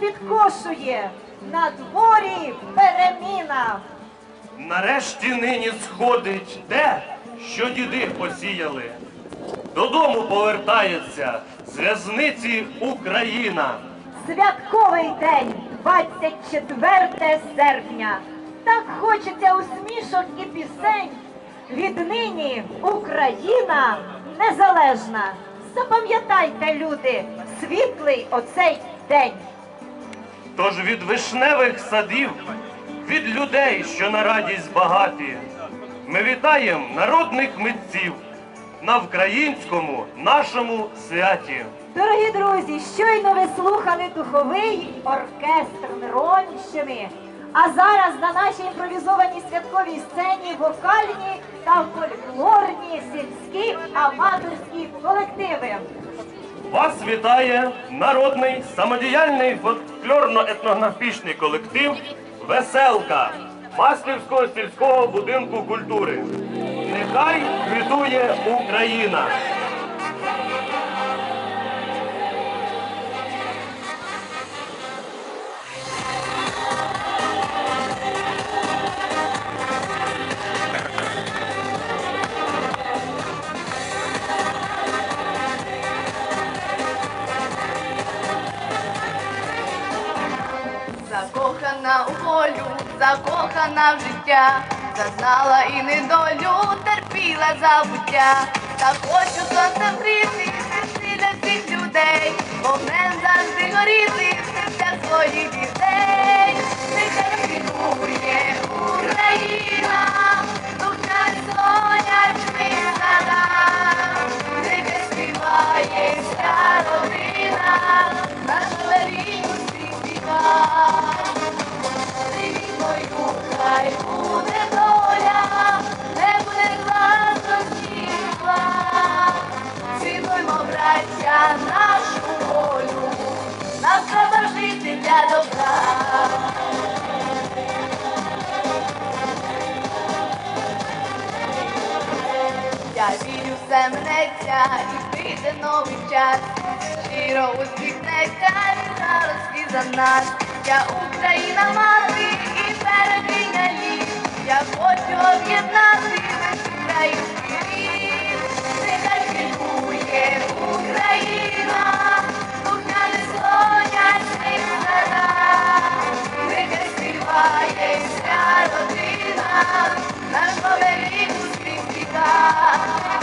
підкошує, на дворі переміна. Нарешті нині сходить те, що діди посіяли. Додому повертається з в'язниці Україна. Святковий день, 24 серпня. Так хочеться усмішок і пісень. Віднині Україна незалежна. Запам'ятайте, люди, світлий оцей день. Тож від вишневих садів, від людей, що на радість багаті, ми вітаємо народних митців на українському нашому святі. Дорогі друзі, щойно ви слухали духовий оркестр Миронщини. А зараз на нашій імпровізованій святковій сцені вокальні та фольклорні сільські аматорські колективи. Вас вітає народний самодіяльний фольклорно-етнографічний колектив Веселка Маслівського сільського будинку культури. Нехай квітує Україна! Закохана в життя, зазнала і недолю, терпіла забуття, та хочу сонце гріти, для всіх людей, вогнем завжди горіти, для своїх дітей, нехай квітує Україна, духай сонячний сада, нехай співає вся родина, наша велику світіка. Новий час. Щиро усміхнеться і зараз і за нас. Я Україна мати і берегиня ліс. Я хочу об'єднати весь український рід. Нехай квітує Україна, родина, наш повелік успіха. Привіт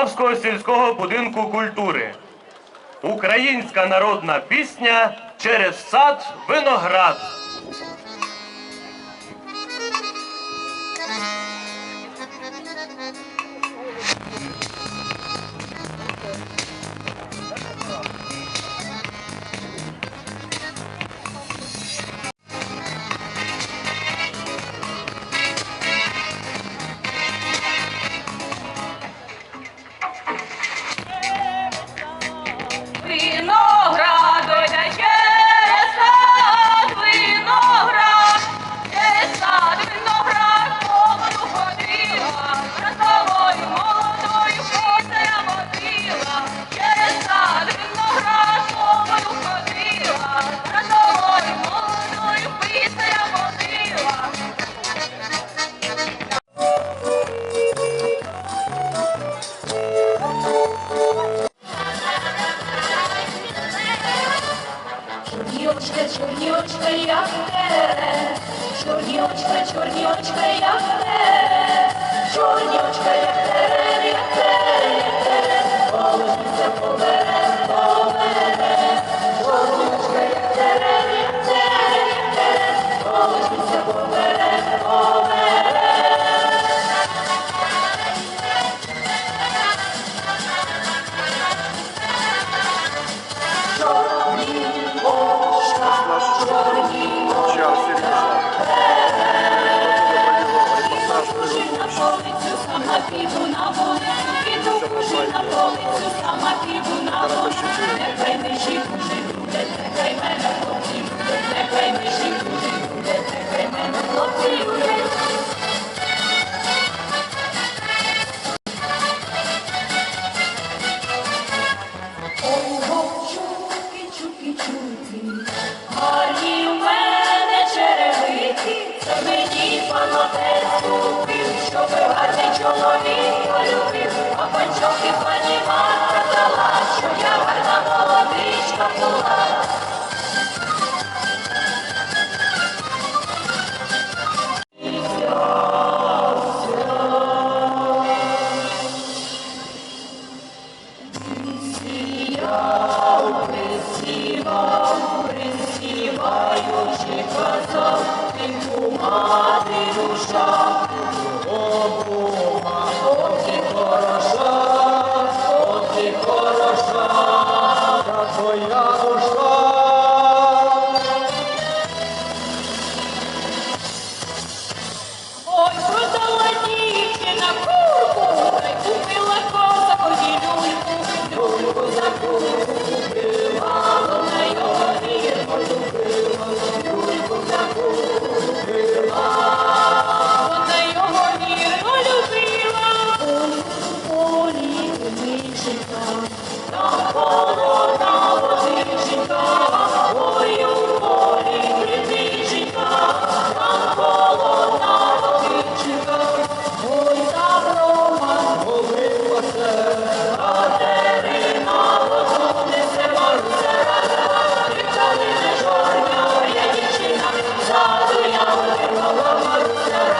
Полтавського сільського будинку культури. Українська народна пісня через сад виноград. Чорнілочка, чорнілочка, як те, чорнілочка, як те, як те, як те, полоніться побере, побере, чорнілочка, як те, як те, як те, полоніться побере, побере. Час піду на вулицю, піду кужу на полицю, сама піду на вулицю. Нехай миші кужі буде, нехай мене хлопці люблять, нехай миші кужі буде, нехай мене хлопці. Та твоя olamaz, olamaz, olamaz.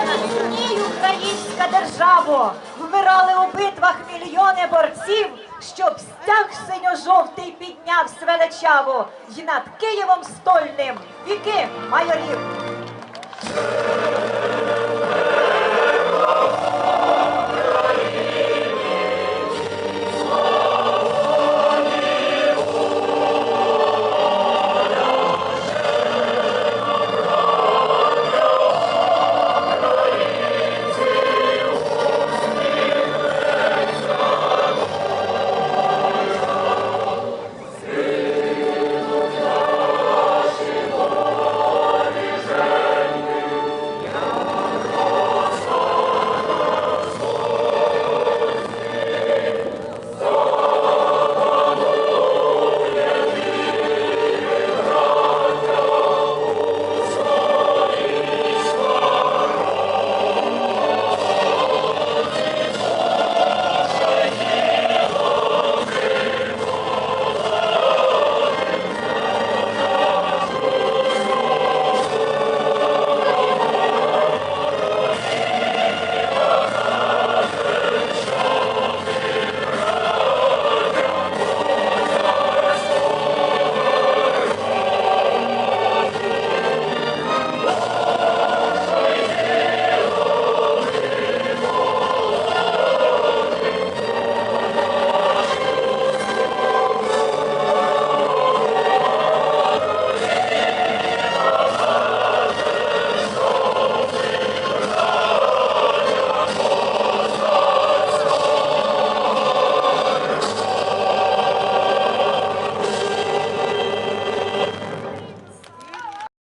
Живе та українська державо! Вмирали у битвах мільйони борців, щоб стяг синьо-жовтий підняв свеличаво й над Києвом стольним віки майорів.